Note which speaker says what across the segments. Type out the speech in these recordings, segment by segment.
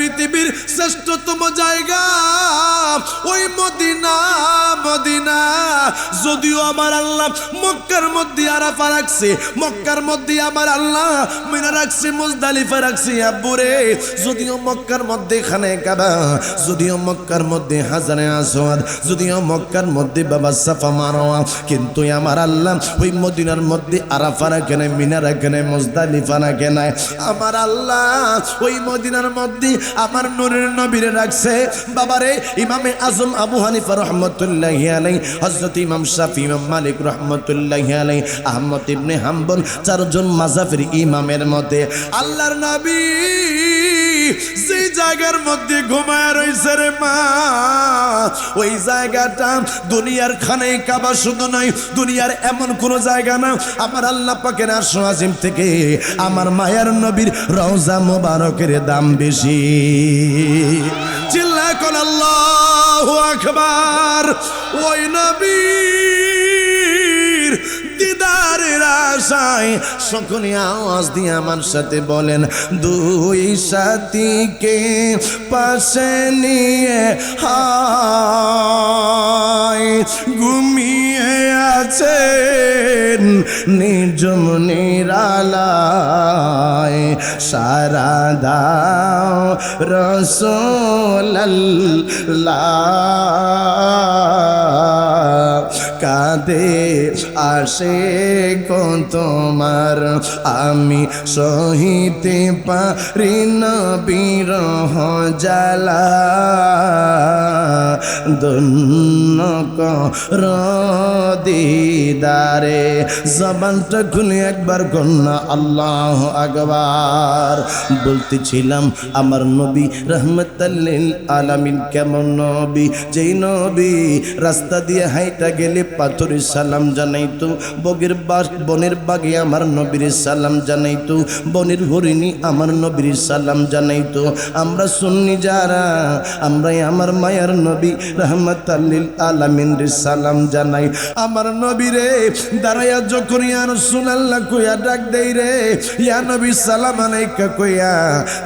Speaker 1: পৃথিবীর শ্রেষ্ঠতম জায়গা। ওই মদিনা মদিনা। যদিও আমার আল্লাহ মক্কার মধ্যে আরাফা রাখছে, মক্কার মধ্যে আমার আল্লাহ মিনা রাখছে, মুজদালিফা রাখছে, আব্বুরে। যদিও মক্কার মধ্যে খানে কাবা, যদিও মক্কার মধ্যে হাজারে আসওয়াদ, যদিও মক্কার মধ্যে বাবা সাফা মারোয়া, কিন্তু আমার আল্লাহ ওই মদিনার মধ্যে আরাফা রাখে নাই, মিনা রাখে নাই, মুজদালিফা রাখে নাই। আমার আল্লাহ ওই মদিনার মধ্যে আমার নূরের নবীরে রাখছে। বাবারে, ইমামে আজম আবু হানিফা রহমতুল্লাহ আলাই হজরত ইমাম শাফি, ইমাম মালিক রহমতুল্লাহ আলাই আহমদ ইবনে হাম্বল, চারজন মাজাফির ইমামের মতে আল্লাহর নবী যে জায়গার মধ্যে ঘুমায় রয়েছে রে মা, ওই জায়গাটা দুনিয়ার খানে কাবা শুধু নয়, দুনিয়ার এমন কোন জায়গা না। আমার আল্লাহ পাকের আর আজিম থেকে আমার মায়ার নবীর রওজা মোবারকের দাম বেশি। চিল্লা কোন আল্লাহ আকবার, ওই নবীর দিদারের আশায় সকলে আওয়াজ দিয়ে আমার সাথে বলেন, দুই সাথীকে পাশে নিয়ে হায়, ঘুমিয়ে আছেন নিজম নিরালায়। সারা দাও রসোল্লাহ কাঁদে আসে তোমার? আমি সহিতে পারি না বিরহ জ্বালা কর দিদারে। জবানটা খুলে একবার কন্যা আল্লাহ আকবার। বলতেছিলাম, আমার নবী রহমতাল্লিল আলামিন কেমন নবী? যেই নবী রাস্তা দিয়ে হাইটা গেলে পাথরে সালাম জানাইতো, বগের বাস, বনের বাগে আমার নবীর সালাম জানাইতো, বনের হরিণী আমার নবীর সালাম জানাইতো। আমরা শুননি যারা, আমরাই আমার মায়ার নবী রহমত আল্লিল আলামিন সালাম জানাই। আমার নবী রে দাঁড়াইয়া যখন ইয়ার সুনাল্লাহ কইয়া ডাক দেই রে, ইয়া নবী সালাম আলাইকা কইয়া,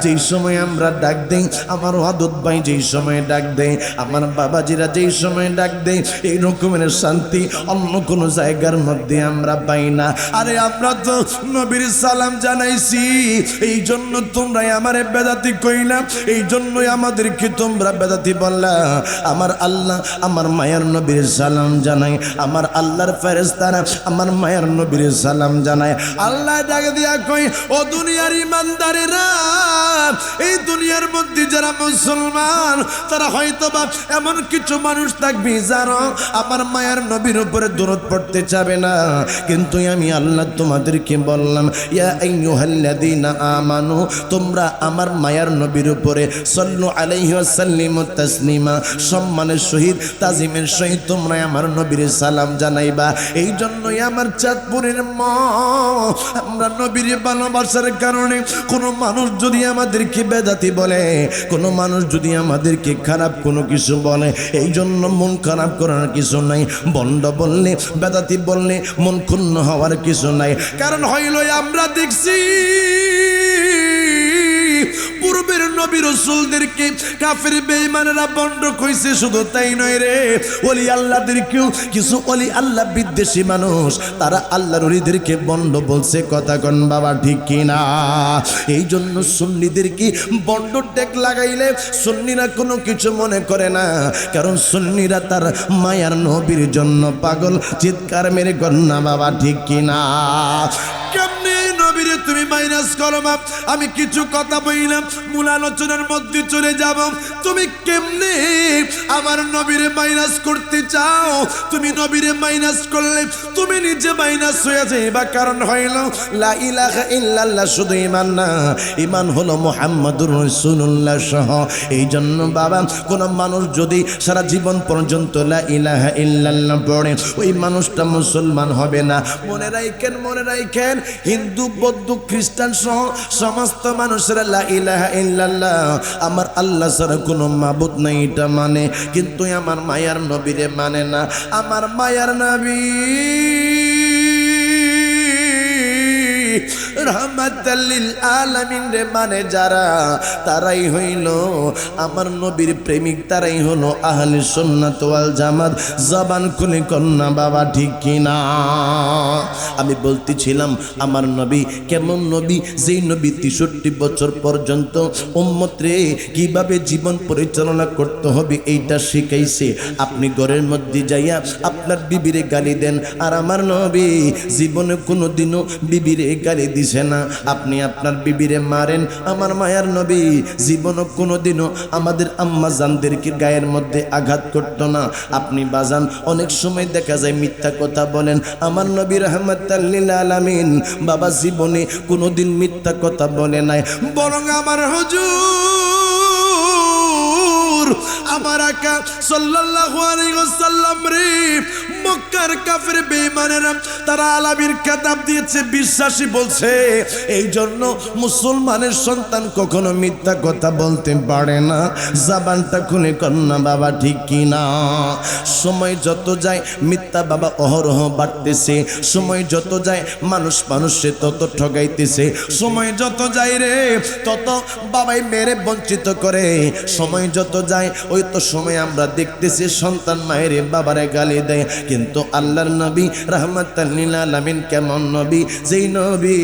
Speaker 1: যেই সময় আমরা ডাক দেই, আমার আদত ভাই যেই সময় ডাক দেই, আমার বাবাজিরা যেই সময় ডাক দেই, এই রকমের শান্তি অন্য কোন জায়গার মধ্যে আমরা পাই না। আরে আমরা তো নবীর সালাম জানাইছি। এই জন্য তোমরাই আমারে বেদাতি কইলা এই জন্যই আমাদেরকে তোমরা বেদাতি বললা। আমার আল্লাহ আমার মায়ের নবীর সালাম জানাই। আমার আল্লাহর ফেরেস্তারা আমার মায়ের নবীর সালাম জানায় আল্লাহ ডাক দিয়া কই, ও দুনিয়ার ইমানদারেরা দুনিয়ার মধ্যে যারা মুসলমান, তারা হয়তো বা এমন কিছু মানুষ থাকবে যারা আমার মায়ের নবীর উপরে দূরত পড়তে চাবে না। কিন্তু আমি আল্লাহ তোমাদেরকে বললাম, ইয়া আমানু, তোমরা আমার মায়ার নবীর উপরে সল্লু আলাইহি ওয়াসাল্লিমু তাসলিমা, সম্মানের সহিত, তাজিমের সহিত তোমরা আমার নবীর সালাম জানাইবা। এই জন্যই আমার চাঁদপুরের মা, আমরা নবীর ভালোবাসার কারণে কোনো মানুষ যদি আমাদেরকে বেদাতি বলে কোনো মানুষ যদি আমাদেরকে খারাপ কোনো কিছু বলে, এই জন্য মন খারাপ করার কিছু নাই। বন্ড বললে, বেদাতি বললে মন ক্ষুণ্ণ হওয়ার কিছু নাই। কারণ হইল আমরা দেখছি। পূর্বের নবী রসুলদেরকে কাফের বেঈমানেরা বন্ড কইছে, শুধু তাই নয় রে। ওলি আল্লাহদেরকেও কিছু অলি আল্লাহ বিদ্বেষী মানুষ, তারা আল্লাহর ওলিদেরকে বন্ড বলছে, কথা কন বাবা, ঠিক কিনা? এই জন্য সুন্নিদেরকে বন্ড টেক লাগাইলে সুন্নিরা কোনো কিছু মনে করে না, কারণ সুন্নিরা তার মায়ার নবীর জন্য পাগল, চিৎকার মেরে কন্যা বাবা, ঠিক কিনা? নবীরে তুমি মাইনাস করো মা। আমি কিছু কথা বইলাম মূল আলোচনার মধ্যে চলে যাব। তুমি কেমনে আমার নবীরে মাইনাস করতে চাও? তুমি নবীরে মাইনাস করলে তুমি নিজে মাইনাস হয়ে যাইবা কারণ হইল, লা ইলাহা ইল্লাল্লাহ শুধু ইমান না ইমান হলো মুহাম্মাদুর রাসূলুল্লাহ সহ। এই জন্য বাবা, কোন মানুষ যদি সারা জীবন পর্যন্ত লা ইলাহা ইল্লাল্লাহ পড়ে, ওই মানুষটা মুসলমান হবে না। মনে রাখেন মনে রাখেন, হিন্দু বৌদ্ধ খ্রিস্টান সহ সমস্ত মানুষেরা, লা ইল্লাল্লাহ আমার আল্লাহ ছাড়া কোনো মাবুদ নাই, এটা মানে। কিন্তু আমার মায়ার নবীরে মানে না। আমার মায়ার নবী। রহমাতাল্লিল আলামিন রে মানে যারা, তারাই হইল আমার নবীর প্রেমিক, তারাই হলো আহলে সুন্নাত ওয়াল জামাত। জবান খুলে কন্যা বাবা, ঠিক কিনা? আমি বলতেছিলাম, আমার নবী কেমন নবী? যেই নবী তেষট্টি বছর পর্যন্ত উম্মত রে, কীভাবে জীবন পরিচালনা করতে হবে এইটা শিখাইছে। আপনি ঘরের মধ্যে যাইয়া আপনার বিবিরে গালি দেন। আর আমার নবী জীবনে কোনো দিনও বিবিরে গালি দিছে না। আপনি আপনার বিবিরে মারেন। আমার মায়ার নবী জীবনও কোনো দিনও আমাদের আম্মা জানদেরকে গায়ের মধ্যে আঘাত করতো না। আপনি বাজান, অনেক সময় দেখা যায় মিথ্যা কথা বলেন। আমার নবী রহমতাল্লিল আলামিন বাবা জীবনে কোনোদিন মিথ্যা কথা বলে নাই। বরং আমার হুজুর, আমার আকা সাল্লাল্লাহু আলাইহি ওয়াসাল্লাম রে মক্কার কাফের বেঈমানেরা তারা আলামির খেতাব দিয়েছে, বিশ্বাসী বলছে এই জন্য মুসলমানের সন্তান কখনো মিথ্যা কথা বলতে পারে না। জাবানটা খুলে কন্যা বাবা, ঠিক কি না? সময় যত যায়, মিথ্যা বাবা অহরহ বাড়তেছে। সময় যত যায়, মানুষ মানুষে তত ঠগাইতেছে। সময় যত যায় রে, তত বাবাই মেরে বঞ্চিত করে। সময় যত যায়, ওই তো সময় আমরা দেখতেছি, সন্তান মায়েরে বাবারে গালি দেয়। কিন্তু আল্লাহর নবী রহমতাল্লিল আলামিন কেমন নবী? যেই নবী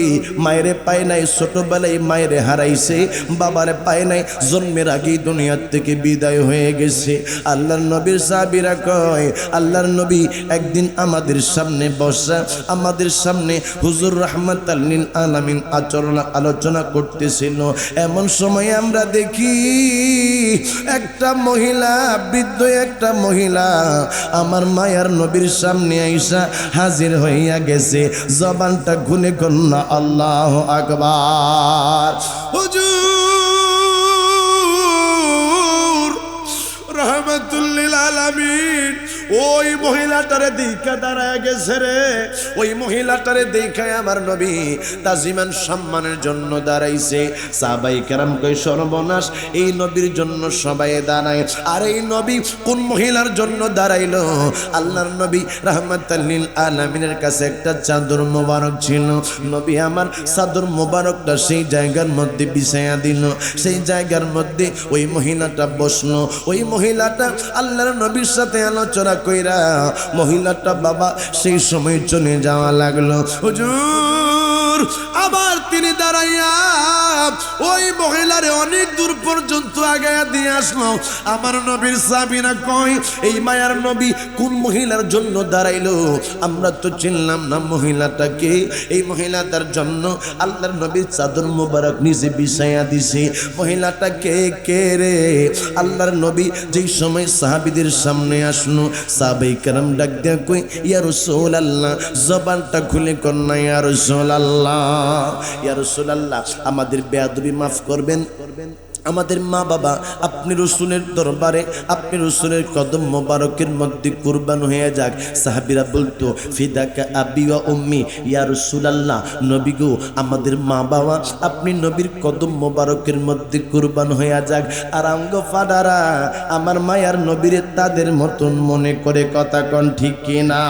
Speaker 1: মায়েরে পায় নাই, ছোটবেলায় মায়েরে হারাইছে, বাবারে পায় নাই, জন্মের আগেই দুনিয়ার থেকে বিদায় হয়ে গেছে। আল্লাহর নবীর সাবিরা কয়, আল্লাহর নবী একদিন আমাদের সামনে বসা, আমাদের সামনে হুজুর রহমত আল্লিল আলামিন আচরণ, আলোচনা করতেছিল। এমন সময় আমরা দেখি, একটা মহিলা, বৃদ্ধ একটা মহিলা, আমার মায়ার নবীর সামনে আইসা হাজির হইয়া গেছে। জবানটা খুলে কন্যা আল্লাহ আকবার। হুজুর রহমতুল্লিল আলামিন। ওই মহিলাটারে দেখা দাঁড়ায় গেছে রে। ওই মহিলাটারে দেখায় আমার নবী তাজিমান সম্মানের জন্য দাঁড়াইছে। সাবাই কেরাম কই সর্বনাশ, এই নবীর জন্য সবাই দাঁড়ায়। আর এই নবী কোন মহিলার জন্য দাঁড়াইলো? আল্লাহর নবী রহমতাল্লিল আলামিনের কাছে একটা চাদর মোবারক ছিল। নবী আমার চাদর মোবারকটা সেই জায়গার মধ্যে বিছাইয়া দিল। সেই জায়গার মধ্যে ওই মহিলাটা বসল। ওই মহিলাটা আল্লাহর নবীর সাথে আলোচনা কইরা মহিলাটা বাবা সেই সময় চলে যাওয়া লাগল। হুজুর আবার তিনি দাঁড়াইয়া ওই মহিলারে অনেক দূর পর্যন্ত আগায়া দিয়ে আসলো। আমার নবীর সাবিনা কই এই মায়ার নবী কোন মহিলার জন্য দাঁড়াইলো? আমরা তো চিনলাম না মহিলাটাকে। এই মহিলাটার জন্য আল্লাহর নবীর চাদর মোবারক নিজে বিছাইয়া দিছে। মহিলাটা কে কে রে? আল্লাহর নবী যেই সময় সাহাবিদের সামনে আসলো সাহাবাই কারাম ডাক দেয়া কই ইয়া রসুল আল্লাহ জবানটা খুলে কন্যা ইয়া রসুল আল্লাহ ইয়া রসুল আল্লাহ আমাদের বেয়াদবি মাফ করবেন। আমাদের মা বাবা, আপনি রসুলের দরবারে, আপনি রসুলের কদম মোবারকের মধ্যে কুরবান হয়ে যাক। সাহাবিরা বলতো, ফিদাকা আবিয়া উম্মি, ইয়া রসুলাল্লাহ। নবী গো, আমাদের মা বাবা, আপনি নবীর কদম মোবারকের মধ্যে কুরবান হয়ে যাক। আর আঙ্গ ফাডারা আমার মায়ার নবীরে তাদের মতন মনে করে কথা কন, ঠিক কিনা?